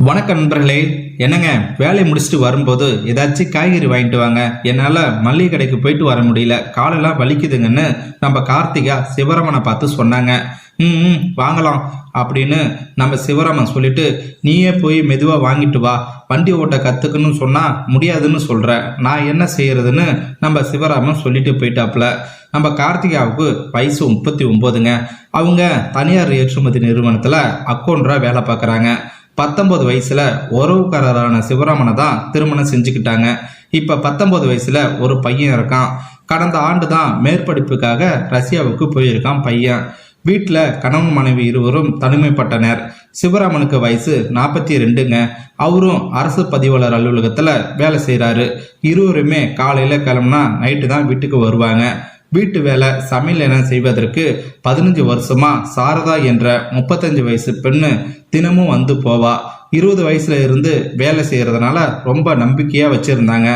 வணக்கம் நண்பர்களே. என்னங்க வேலையை முடிச்சுட்டு வரும்போது ஏதாச்சும் காய்கறி வாங்கிட்டு வாங்க. என்னால் மல்லிகை கடைக்கு போயிட்டு வர முடியல. காலெல்லாம் வலிக்குதுங்கன்னு நம்ம கார்த்திகா சிவரமனை பார்த்து சொன்னாங்க. ம் ம், வாங்கலாம் அப்படின்னு நம்ம சிவராமன் சொல்லிட்டு நீயே போய் மெதுவாக வாங்கிட்டு வா. வண்டி ஓட்ட கற்றுக்கணும்னு சொன்னால் முடியாதுன்னு சொல்கிற நான் என்ன செய்யறதுன்னு நம்ம சிவராமன் சொல்லிட்டு போயிட்டாப்புல. நம்ம கார்த்திகாவுக்கு வயசு முப்பத்தி ஒம்போதுங்க. அவங்க தனியார் ஏற்றுமதி நிறுவனத்தில் அக்கௌண்டராக வேலை பார்க்குறாங்க. பத்தொன்பது வயசுல உறவுக்காரரான சிவராமனை தான் திருமணம் செஞ்சுக்கிட்டாங்க. இப்ப பத்தொன்பது வயசுல ஒரு பையன் இருக்கான். கடந்த ஆண்டு தான் மேற்படிப்புக்காக ரஷ்யாவுக்கு போயிருக்கான் பையன். வீட்டில் கணவன் மனைவி இருவரும் தனிமைப்பட்டனர். சிவராமனுக்கு வயசு நாற்பத்தி ரெண்டுங்க அவரும் அரசு பதிவாளர் அலுவலகத்தில் வேலை செய்கிறாரு இருவருமே காலையில் கிளம்புனா நைட்டு தான் வீட்டுக்கு வருவாங்க. வீட்டு வேலை சமையல் என செய்வதற்கு பதினஞ்சு வருஷமா சாரதா என்ற முப்பத்தஞ்சு வயசு பெண்ணு தினமும் வந்து போவா. இருபது வயசுல இருந்து வேலை செய்யறதுனால ரொம்ப நம்பிக்கையா வச்சிருந்தாங்க.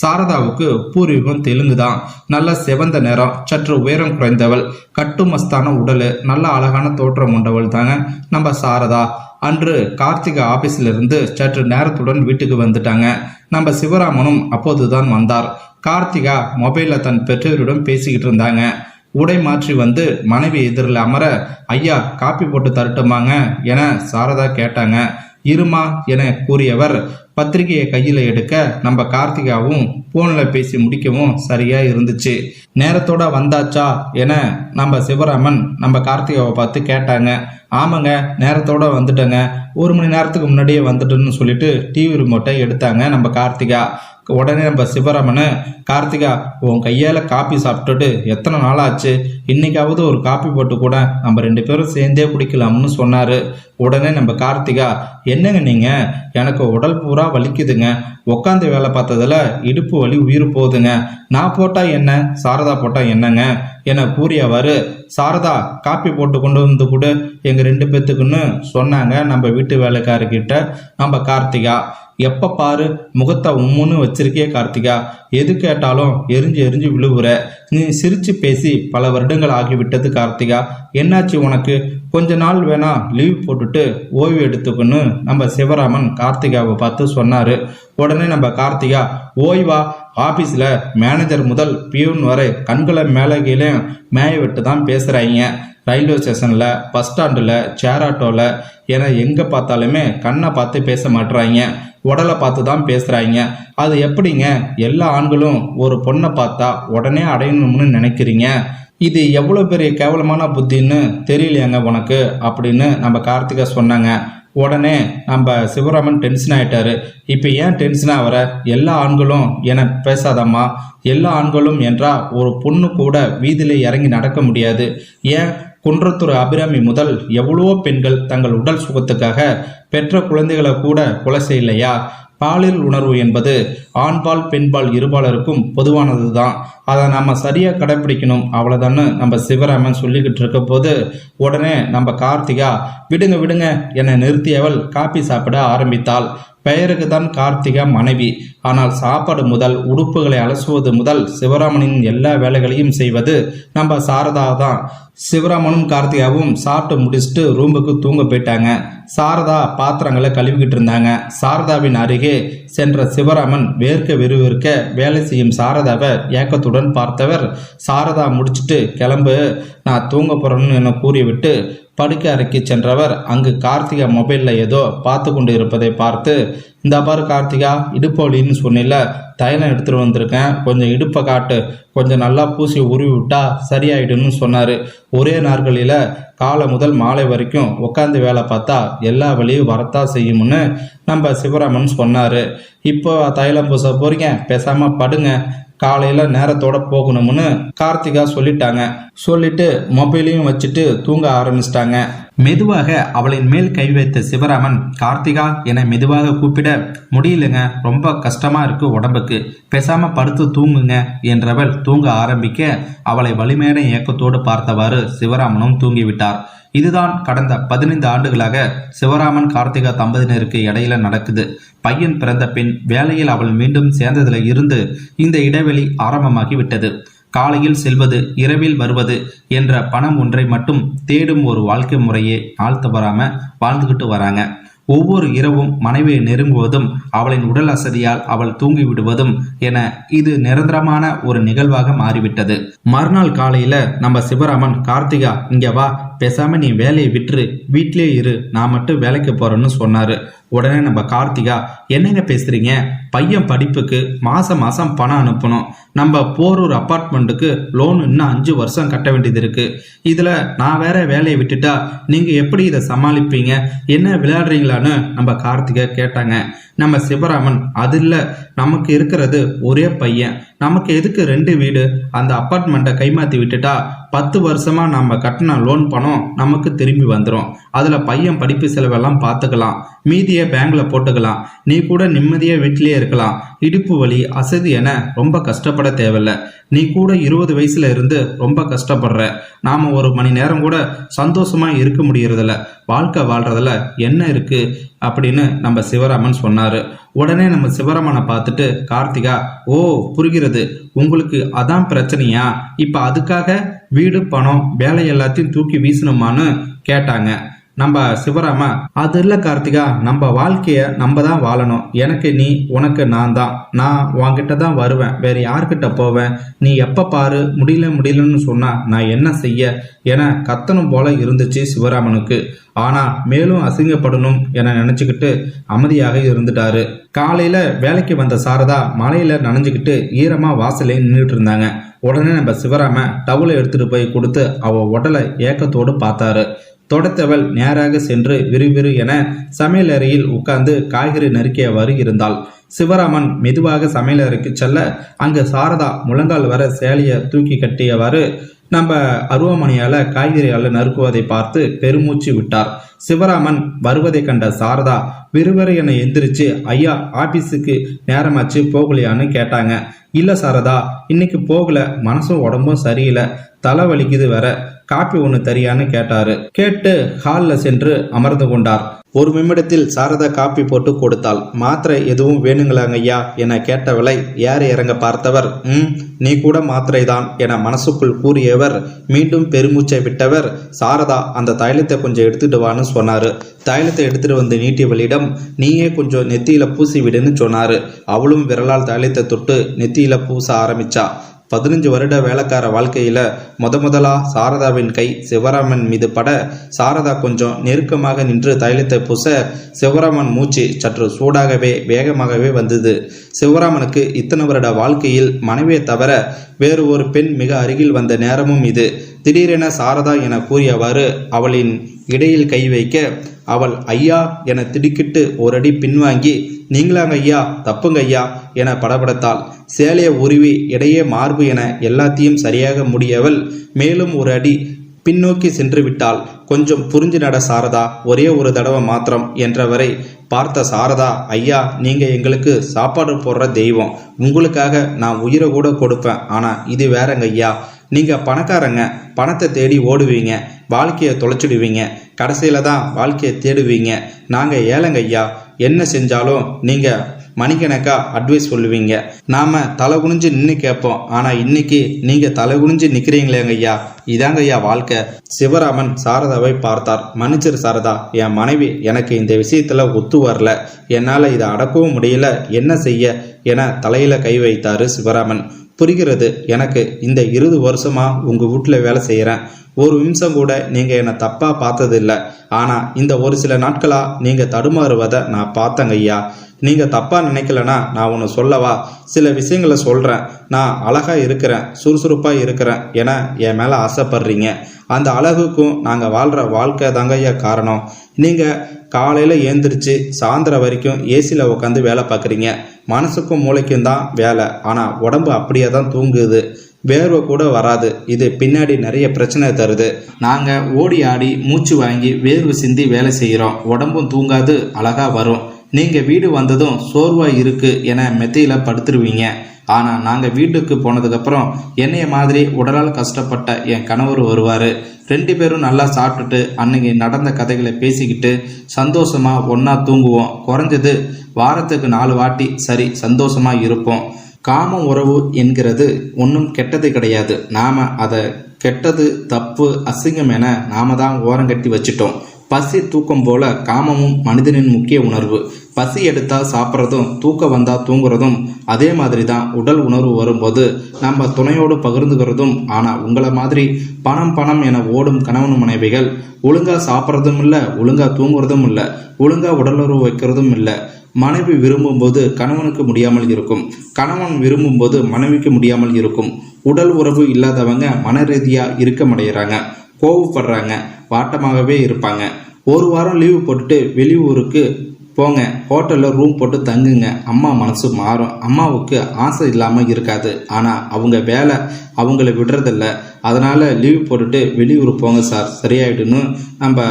சாரதாவுக்கு பூர்வீகம் தெலுங்கு தான் நல்ல செவந்த நிறம் சற்று உயரம் குறைந்தவள் கட்டுமஸ்தான உடல் நல்ல அழகான தோற்றம் கொண்டவள் தாங்க நம்ம சாரதா. அன்று கார்த்திகா ஆபீஸ்ல இருந்து சற்று நேரத்துடன் வீட்டுக்கு வந்துட்டாங்க. நம்ம சிவராமனும் அப்போதுதான் வந்தார். கார்த்திகா மொபைல்ல தன் பெற்றோரிடம் பேசிக்கிட்டு இருந்தாங்க. உடை மாற்றி வந்து மனைவி எதிரில் அமர ஐயா காப்பி போட்டு தரட்டுமாங்க? என சாரதா கேட்டாங்க. இருமா என கூறியவர் பத்திரிகையை கையில் எடுக்க நம்ம கார்த்திகாவும் ஃபோனில் பேசி முடிக்கவும் சரியா இருந்துச்சு. நேரத்தோட வந்தாச்சா? என நம்ம சிவராமன் நம்ம கார்த்திகாவை பார்த்து கேட்டாங்க. ஆமாங்க நேரத்தோட வந்துட்டேங்க. ஒரு மணி நேரத்துக்கு முன்னாடியே வந்துட்டேன்னு சொல்லிட்டு டிவி ரிமோட்டை எடுத்தாங்க நம்ம கார்த்திகா. உடனே நம்ம சிவராமனு கார்த்திகா உன் கையால் காப்பி சாப்பிட்டுட்டு எத்தனை நாள் ஆச்சு இன்னைக்காவது ஒரு காப்பி போட்டு கூட நம்ம ரெண்டு பேரும் சேர்ந்தே குடிக்கலாம்னு சொன்னார். உடனே நம்ம கார்த்திகா என்னங்க நீங்கள் எனக்கு உடல் பூரா வலிக்குதுங்க. உட்காந்து வேலை பார்த்ததில் இடுப்பு வலி உயிர் போகுதுங்க. நான் போட்டால் என்ன? சாரதா போட்டால் என்னங்க? என கூறியவாறு சாரதா காப்பி போட்டு கொண்டு வந்து கூட. எங்கள் ரெண்டு பேத்துக்குன்னு சொன்னாங்க நம்ம வீட்டு வேலைக்காரர்கிட்ட. நம்ம கார்த்திகா எப்ப பாரு முகத்தை உம்முன்னு வச்சிருக்கே கார்த்திகா. எது கேட்டாலும் எரிஞ்சு எரிஞ்சு விழுவுற. நீ சிரிச்சு பேசி பல வருடங்கள் ஆகிவிட்டது கார்த்திகா. என்னாச்சு உனக்கு? கொஞ்ச நாள் வேணா லீவ் போட்டுட்டு ஓய்வு எடுத்துக்கன்னு நம்ம சிவராமன் கார்த்திகாவை பார்த்து சொன்னாரு. உடனே நம்ம கார்த்திகா ஓய்வா? ஆபீஸ்ல மேனேஜர் முதல் பியூன் வரை கண்களை மேலே கீழே மேய விட்டு தான் பேசுறாங்க ரயில்வே ஸ்டேஷன்ல பஸ் ஸ்டாண்டில் சேர் ஆட்டோவில் என எங்கே பார்த்தாலுமே கண்ணை பார்த்து பேச மாட்டுறாங்க உடலை பார்த்து தான் பேசுகிறாங்க அது எப்படிங்க? எல்லா ஆண்களும் ஒரு பொண்ணை பார்த்தா உடனே அடையணும்னு நினைக்கிறீங்க? இது எவ்வளோ பெரிய கேவலமான புத்தின்னு தெரியலையாங்க உனக்கு? அப்படின்னு நம்ம கார்த்திகா சொன்னாங்க. உடனே நம்ம சிவராமன் டென்ஷன் ஆயிட்டாரு. இப்போ ஏன் டென்ஷன் ஆகிற எல்லா ஆண்களும் என பேசாதம்மா. எல்லா ஆண்களும் என்றால் ஒரு பொண்ணு கூட வீதியில் இறங்கி நடக்க முடியாது. ஏன்? குன்றத்தூர் அபிராமி முதல் எவ்வளவோ பெண்கள் தங்கள் உடல் சுகத்துக்காக பெற்ற குழந்தைகளை கூட கொலை செய்யலையா? பாலியல் உணர்வு என்பது ஆண்பால் பெண்பால் இருபாலருக்கும் பொதுவானது தான் அதை நம்ம சரியாக கடைப்பிடிக்கணும். அவ்வளோதான்னு நம்ம சிவராமன் சொல்லிக்கிட்டு இருக்க போது உடனே நம்ம கார்த்திகா விடுங்க விடுங்க என்னை நிறுத்தியவள் காப்பி சாப்பிட ஆரம்பித்தாள். பெயருக்கு தான் கார்த்திகா மனைவி. ஆனால் சாப்பாடு முதல் உடுப்புகளை அலசுவது முதல் சிவராமனின் எல்லா வேலைகளையும் செய்வது நம்ம சாரதா தான். சிவராமனும் கார்த்திகாவும் சாப்பிட்டு முடிச்சுட்டு ரூமுக்கு தூங்க போயிட்டாங்க. சாரதா பாத்திரங்களை கழுவிக்கிட்டு இருந்தாங்க. சாரதாவின் அருகே சென்ற சிவராமன் வேர்க்க விறுவிற்க வேலை செய்யும் சாரதாவை ஏக்கத்துடன் பார்த்தவர் சாரதா முடிச்சிட்டு கிளம்பு. நான் தூங்க போறேன்னு என கூறிவிட்டு படுக்கை அறைக்கு சென்றவர் அங்கு கார்த்திகா மொபைலில் ஏதோ பார்த்து கொண்டு இருப்பதை பார்த்து இந்த பாரு கார்த்திகா இடுப்பு சொன்னில தைலம் எடுத்துகிட்டு வந்திருக்கேன். கொஞ்சம் இடுப்பை காட்டு. கொஞ்சம் நல்லா பூசி உருவி விட்டா சரியாயிடுன்னு சொன்னார். ஒரே நாட்களில் காலை முதல் மாலை வரைக்கும் உட்காந்து வேலை பார்த்தா எல்லா வழியும் வரத்தா செய்யும்னு நம்ம சிவராமன் சொன்னார். இப்போ தைலம் பூச போகிறீங்க பேசாமல் படுங்க. காலையில் நேரத்தோட போகணும்னு கார்த்திகா சொல்லிட்டாங்க. சொல்லிட்டு மொபைலையும் வச்சுட்டு தூங்க ஆரம்பிச்சிட்டாங்க. மெதுவாக அவளின் மேல் கை வைத்த சிவராமன் கார்த்திகா என மெதுவாக கூப்பிட முடியலங்க. ரொம்ப கஷ்டமா இருக்கு உடம்புக்கு. பேசாம படுத்து தூங்குங்க என்றவள் தூங்க ஆரம்பிக்க அவளை வலிமையான இயக்கத்தோடு பார்த்தவாறு சிவராமனும் தூங்கிவிட்டார். இதுதான் கடந்த பதினைந்து ஆண்டுகளாக சிவராமன் கார்த்திகா தம்பதியினருக்கு இடையில நடக்குது. பையன் பிறந்த பின் வேலையில் அவள் மீண்டும் சேர்ந்ததில் இருந்து இந்த இடைவெளி ஆரம்பமாகி விட்டது. காலையில் செல்வது இரவில் வருவது என்ற பணம் ஒன்றை மட்டும் தேடும் ஒரு வாழ்க்கை முறையை நாள் வாழ்ந்துகிட்டு வராங்க. ஒவ்வொரு இரவும் மனைவியை நெருங்குவதும் அவளின் உடல் அசதியால் அவள் தூங்கிவிடுவதும் என இது நிரந்தரமான ஒரு நிகழ்வாக மாறிவிட்டது. மறுநாள் காலையில நம்ம சிவராமன் கார்த்திகா இங்க வா பேசாமல் நீ வேலையை விட்டுரு. வீட்டிலே இரு. நான் மட்டும் வேலைக்கு போகிறேன்னு சொன்னார். உடனே நம்ம கார்த்திகா என்னங்க பேசுகிறீங்க பையன் படிப்புக்கு மாதம் மாதம் பணம் அனுப்பணும். நம்ம போரூர் அப்பார்ட்மெண்ட்டுக்கு லோன் இன்னும் அஞ்சு வருஷம் கட்ட வேண்டியது இருக்குது இதில் நான் வேற வேலையை விட்டுட்டா நீங்கள் எப்படி இதை சமாளிப்பீங்க? என்ன விளையாடுறீங்களான்னு நம்ம கார்த்திகா கேட்டாங்க. நம்ம சிவராமன் அது இல்லை. நமக்கு இருக்கிறது ஒரே பையன். நமக்கு எதுக்கு ரெண்டு வீடு? அந்த அப்பார்ட்மெண்ட்டை கைமாற்றி விட்டுட்டா பத்து வருஷமா நம்ம கட்டின லோன் பணம் நமக்கு திரும்பி வந்துடும் அதில் பையன் படிப்பு செலவெல்லாம் பார்த்துக்கலாம். மீதியை பேங்கில் போட்டுக்கலாம். நீ கூட நிம்மதியாக வீட்டிலேயே இருக்கலாம். இடுப்பு வலி அசதி என ரொம்ப கஷ்டப்பட தேவையில்ல. நீ கூட இருபது வயசுல இருந்து ரொம்ப கஷ்டப்படுற. நாம ஒரு மணி நேரம் கூட சந்தோஷமா இருக்க முடியறதில்ல. வாழ்க்கை வாழ்றதுல என்ன இருக்கு அப்படின்னு நம்ம சிவராமன் சொன்னாரு. உடனே நம்ம சிவராமனை பார்த்துட்டு கார்த்திகா ஓ புரிகிறது. உங்களுக்கு அதான் பிரச்சனையா? இப்ப அதுக்காக வீடு பணம் வேலை எல்லாத்தையும் தூக்கி வீசணுமான்னு கேட்டாங்க. நம்ம சிவராம அது இல்லை கார்த்திகா நம்ம வாழ்க்கைய நம்ம தான் வாழணும். எனக்கு நீ உனக்கு நான் தான். நான் உன்கிட்ட தான் வருவேன். வேற யார்கிட்ட போவேன்? நீ எப்போ பாரு? முடியல முடியலன்னு சொன்னா நான் என்ன செய்ய? என கத்தணும் போல இருந்துச்சு சிவராமனுக்கு. ஆனால் மேலும் அசிங்கப்படணும் என நினச்சிக்கிட்டு அமைதியாக இருந்துட்டாரு. காலையில வேலைக்கு வந்த சாரதா மலையில நனைஞ்சுக்கிட்டு ஈரமா வாசலே நின்றுட்டு இருந்தாங்க. உடனே நம்ம சிவராம டவுலை எடுத்துட்டு போய் கொடுத்து அவ உடலை ஏக்கத்தோடு பார்த்தாரு. தொடத்தவள் நேராக சென்று விறுவிறு என சமையலறையில் உட்கார்ந்து காய்கறி நறுக்கியவாறு இருந்தாள். சிவராமன் மெதுவாக சமையலறைக்கு செல்ல அங்கு சாரதா முழங்கால் வர சேலையை தூக்கி கட்டியவாறு நம்ம அருவமணியால காய்கறியால் நறுக்குவதை பார்த்து பெருமூச்சு விட்டார். சிவராமன் வருவதை கண்ட சாரதா விறுவிறு என எந்திரிச்சு ஐயா ஆபீஸுக்கு நேரமாச்சு போகலையான்னு கேட்டாங்க. இல்ல சாரதா இன்னைக்கு போகல. மனசும் உடம்பும் சரியில்லை. தலை வலிக்குது வேற. காப்பி ஒன்று தரியான்னு கேட்டாரு. கேட்டு ஹாலில் சென்று அமர்ந்து கொண்டார். ஒரு நிமிடத்தில் சாரதா காப்பி போட்டு கொடுத்தாள். மாத்திரை எதுவும் வேணுங்களாங்க ஐயா? என கேட்டவளை ஏற இறங்க பார்த்தவர்? ம் நீ கூட மாத்திரை தான் என மனசுக்குள் கூறியவர் மீண்டும் பெருமூச்சை விட்டவர். சாரதா அந்த தைலத்தை கொஞ்சம் எடுத்துட்டு வான்னு சொன்னாரு. தைலத்தை எடுத்துட்டு வந்து நீட்டியவளிடம் நீயே கொஞ்சம் நெத்தியில பூசி விடுன்னு சொன்னாரு. அவளும் விரலால் தைலத்தை தொட்டு நெத்தியில பூச ஆரம்பிச்சா. பதினஞ்சு வருட வேலைக்கார வாழ்க்கையில் முத முதலா சாரதாவின் கை சிவராமன் மீது பட சாரதா கொஞ்சம் நெருக்கமாக நின்று தைலத்தை பூச சிவராமன் மூச்சு சற்று சூடாகவே வேகமாகவே வந்தது. சிவராமனுக்கு இத்தனை வருட வாழ்க்கையில் மனைவியை தவிர வேறு ஒரு பெண் மிக அருகில் வந்த நேரமும் இது. திடீரென சாரதா என கூறியவாறு அவளின் இடையில் கை வைக்க அவள் ஐயா என திடுக்கிட்டு ஒரு அடி பின்வாங்கி நீங்களாங்க ஐயா தப்புங்க ஐயா என படபடத்தாள். சேலையை உருவி இடையே மார்பு என எல்லாத்தையும் சரியாக முடியவள் மேலும் ஒரு அடி பின்னோக்கி சென்று விட்டால் கொஞ்சம் புரிஞ்சு நட சாரதா ஒரே ஒரு தடவை மாத்திரம் என்றவரை பார்த்த சாரதா ஐயா நீங்க எங்களுக்கு சாப்பாடு போடுற தெய்வம். உங்களுக்காக நான் உயிரை கூட கொடுப்பேன். ஆனா இது வேறங்க ஐயா. நீங்கள் பணக்காரங்க பணத்தை தேடி ஓடுவீங்க வாழ்க்கையை தொலைச்சிடுவீங்க கடைசியில் தான் வாழ்க்கையை தேடுவீங்க. நாங்கள் ஏழைங்க ஐயா என்ன செஞ்சாலும் நீங்கள் மணிக்கணக்கா அட்வைஸ் சொல்லுவீங்க. நாம தலை குனிஞ்சு நின்று கேட்போம். ஆனா இன்னைக்கு நீங்க தலை குனிஞ்சு நிக்கிறீங்களேங்க ஐயா. இதாங்க ஐயா வாழ்க்கை. சிவராமன் சாரதாவை பார்த்தார். மன்னிச்சர் சாரதா என் மனைவி எனக்கு இந்த விஷயத்துல ஒத்து வரல. என்னால இதை அடக்கவும் முடியல. என்ன செய்ய? என தலையில கை வைத்தாரு சிவராமன். புரிகிறது. எனக்கு இந்த இருபது வருஷமா உங்க வீட்டில் வேலை செய்கிறேன் ஒரு நிமிஷம் கூட நீங்க என்னை தப்பா பார்த்ததில்லை. ஆனால் ஆனா இந்த ஒரு சில நாட்களா நீங்க தடுமாறுவதை நான் பார்த்தேங்க ஐயா. நீங்க தப்பா நினைக்கலனா நான் ஒன்று சொல்லவா? சில விஷயங்களை சொல்றேன். நான் அழகா இருக்கிறேன் சுறுசுறுப்பா இருக்கிறேன் என என் மேல ஆசைப்படுறீங்க. அந்த அழகுக்கும் நாங்க வாழ்ற வாழ்க்கை தாங்க ஐயா காரணம். நீங்க காலையில ஏந்திரிச்சு சாயந்தரம் வரைக்கும் ஏசியில் உட்காந்து வேலை பார்க்குறீங்க. மனசுக்கும் மூளைக்கும் தான் வேலை. ஆனால் உடம்பு அப்படியே தான் தூங்குது. வேர்வை கூட வராது. இது பின்னாடி நிறைய பிரச்சனை தருது. நாங்கள் ஓடி ஆடி மூச்சு வாங்கி வேர்வு சிந்தி வேலை செய்கிறோம் உடம்பும் தூங்காது அழகாக வரும். நீங்கள் வீடு வந்ததும் சோர்வாக இருக்கு என மெத்தையில் படுத்துருவீங்க. ஆனால் நாங்கள் வீட்டுக்கு போனதுக்கப்புறம் என்னைய மாதிரி உடலால் கஷ்டப்பட்ட என் கணவர் வருவார். ரெண்டு பேரும் நல்லா சாப்பிட்டுட்டு அன்னைக்கு நடந்த கதைகளை பேசிக்கிட்டு சந்தோஷமா ஒன்றா தூங்குவோம். குறைஞ்சது வாரத்துக்கு நாலு வாட்டி சரி சந்தோஷமாக இருப்போம். காம உறவு என்கிறது ஒன்றும் கெட்டது கிடையாது. நாம் அதை கெட்டது தப்பு அசிங்கம் என நாம தான் ஓரங்கட்டி வச்சுட்டோம். பசி தூக்கம் போல காமமும் மனிதனின் முக்கிய உணர்வு. பசி எடுத்தா சாப்பிட்றதும் தூக்கம் வந்தா தூங்குறதும் அதே மாதிரி தான் உடல் உணர்வு வரும்போது நம்ம துணையோடு பகிர்ந்துக்கிறதும் ஆனால் உங்களை மாதிரி பணம் பணம் என ஓடும் கணவன் மனைவிகள் ஒழுங்கா சாப்பிட்றதும் இல்லை ஒழுங்கா தூங்குறதும் இல்லை ஒழுங்கா உடலுறவு வைக்கிறதும் இல்லை. மனைவி விரும்பும்போது கணவனுக்கு முடியாமல் இருக்கும். கணவன் விரும்பும்போது மனைவிக்கு முடியாமல் இருக்கும். உடல் உறவு இல்லாதவங்க மன ரீதியாக இருக்கமடைகிறாங்க கோவப்படுறாங்க. வாட்டமாகவே இருப்பாங்க. ஒரு வாரம் லீவு போட்டுட்டு வெளியூருக்கு போங்க. ஹோட்டலில் ரூம் போட்டு தங்குங்க. அம்மா மனசு மாறும். அம்மாவுக்கு ஆசை இல்லாமல் இருக்காது. ஆனால் அவங்க வேலை அவங்கள விடுறதில்ல. அதனால் லீவ் போட்டுட்டு வெளியூர் போங்க சார் சரியாயிடுன்னு நம்ம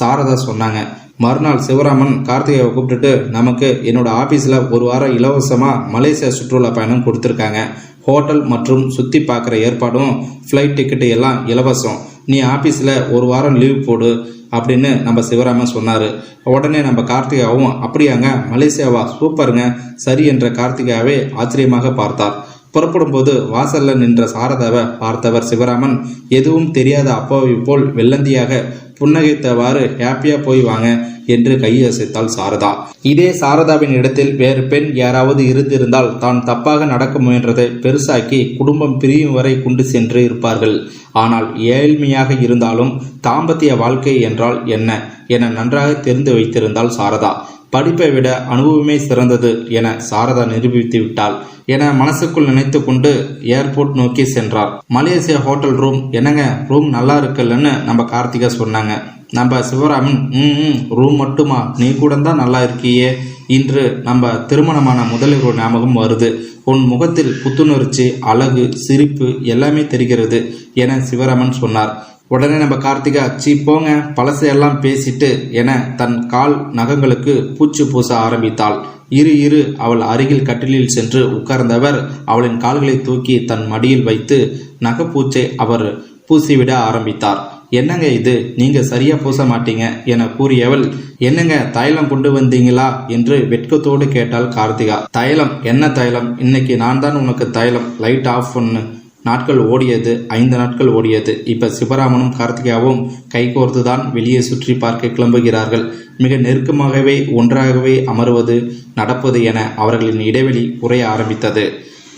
சாரதா சொன்னாங்க. மறுநாள் சிவராமன் கார்த்திகையை கூப்பிட்டுட்டு நமக்கு என்னோட ஆஃபீஸில் ஒரு வாரம் இலவசமாக மலேசியா சுற்றுலா பயணம் கொடுத்துருக்காங்க. ஹோட்டல் மற்றும் சுற்றி பார்க்குற ஏற்பாடும் ஃப்ளைட் டிக்கெட்டு எல்லாம் இலவசம். நீ ஆஃபீஸில் ஒரு வாரம் லீவ் போடு அப்படின்னு நம்ம சிவராமன் சொன்னார். உடனே நம்ம கார்த்திகாவும் அப்படியாங்க மலேசியாவா? சூப்பருங்க சரி என்ற கார்த்திகாவே ஆச்சரியமாக பார்த்தார். புறப்படும்போது வாசல்ல நின்ற சாரதாவை பார்த்தவர் சிவராமன் எதுவும் தெரியாத அப்பாவை போல் வெள்ளந்தியாக புன்னகைத்தவாறு ஹாப்பியா போய் வாங்க என்று கையசைத்தாள் சாரதா. இதே சாரதாவின் இடத்தில் வேறு பெண் யாராவது இருந்திருந்தால் தான் தப்பாக நடக்க முயன்றதை பெருசாக்கி குடும்பம் பிரியும் வரை கொண்டு சென்று இருப்பார்கள். ஆனால் ஏழ்மையாக இருந்தாலும் தாம்பத்திய வாழ்க்கை என்றால் என்ன? என நன்றாக தெரிந்து வைத்திருந்தாள் சாரதா. படிப்பை விட அனுபவமே சிறந்தது என சாரதா நிரூபித்து விட்டாள் என மனசுக்குள் நினைத்து கொண்டு ஏர்போர்ட் நோக்கி சென்றார். மலேசியா ஹோட்டல் ரூம் என்னங்க? ரூம் நல்லா இருக்குல்லன்னு நம்ம கார்த்திகா சொன்னாங்க. நம்ம சிவராமன் ம் ரூம் மட்டுமா? நீ கூட தான் நல்லா இருக்கியே இன்று நம்ம திருமணமான முதலிரவு ஞாபகம் வருது. உன் முகத்தில் புத்துணர்ச்சி அழகு சிரிப்பு எல்லாமே தெரிகிறது என சிவராமன் சொன்னார். உடனே நம்ம கார்த்திகா சீ போங்க. பழசையெல்லாம் பேசிட்டு என தன் கால் நகங்களுக்கு பூச்சு பூச ஆரம்பித்தாள். இரு இரு அவள் அருகில் கட்டிலில் சென்று உட்கார்ந்தவர் அவளின் கால்களை தூக்கி தன் மடியில் வைத்து நகைப்பூச்சை அவர் பூசிவிட ஆரம்பித்தார். என்னங்க இது? நீங்க சரியா பூச மாட்டீங்க என கூறியவள். என்னங்க தைலம் கொண்டு வந்தீங்களா? என்று வெட்கத்தோடு கேட்டாள் கார்த்திகா. தைலம்? என்ன தைலம்? இன்னைக்கு நான் தான் உனக்கு தைலம். லைட் ஆஃப் பண்ணு. நாட்கள் ஓடியது ஐந்து நாட்கள் ஓடியது. இப்ப சிவராமனும் கார்த்திகாவும் கைகோர்த்து தான் வெளியே சுற்றி பார்க்க கிளம்புகிறார்கள். மிக நெருக்கமாகவே ஒன்றாகவே அமர்வது நடப்பது என அவர்களின் இடைவெளி குறைய ஆரம்பித்தது.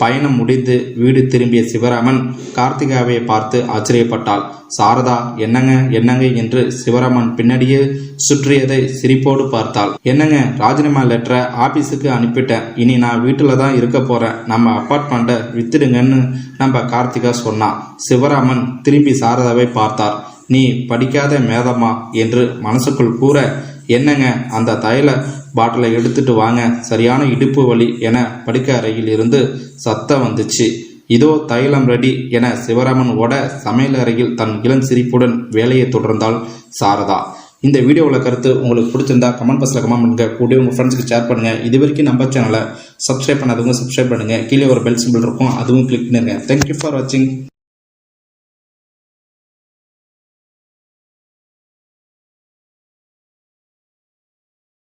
பயணம் முடிந்து வீடு திரும்பிய சிவராமன் கார்த்திகாவை பார்த்து ஆச்சரியப்பட்டாள். சாரதா என்னங்க என்னங்க என்று சிவராமன் பின்னாடியே சுற்றியதை சிரிப்போடு பார்த்தாள். என்னங்க ராஜினாமா லெட்டரை ஆபீஸுக்கு அனுப்பிட்டேன். இனி நான் வீட்டில் தான் இருக்க போறேன். நம்ம அப்பார்ட்மெண்ட்டை வித்துடுங்கன்னு நம்ம கார்த்திகா சொன்னான் சிவராமன் திரும்பி சாரதாவை பார்த்தார். நீ படிக்காத மேதமா என்று மனசுக்குள் கூற என்னங்க? அந்த தைல பாட்டிலை எடுத்துட்டு வாங்க. சரியான இடுப்பு வலி என படுக்க அறையில் இருந்து சத்தம் வந்துச்சு. இதோ தைலம் ரெடி என சிவராமன் ஓட சமையல் அறையில் தன் இளம் சிரிப்புடன் வேலையை தொடர்ந்தாள் சாரதா. இந்த வீடியோவில் கருத்து உங்களுக்கு பிடிச்சிருந்தா கமெண்ட் பாக்ஸில் கமெண்ட் பண்ணுங்கள் கூடி உங்கள் ஃப்ரெண்ட்ஸ்க்கு ஷேர் பண்ணுங்கள் இது வரைக்கும் நம்ம சேனலை சப்ஸ்கிரைப் பண்ணாதவங்க சப்ஸ்கிரைப் பண்ணுங்கள் கீழே ஒரு பெல் சிம்பிள் இருக்கும். அதுவும் கிளிக் பண்ணிருங்க. தேங்க்யூ ஃபார் வாட்சிங்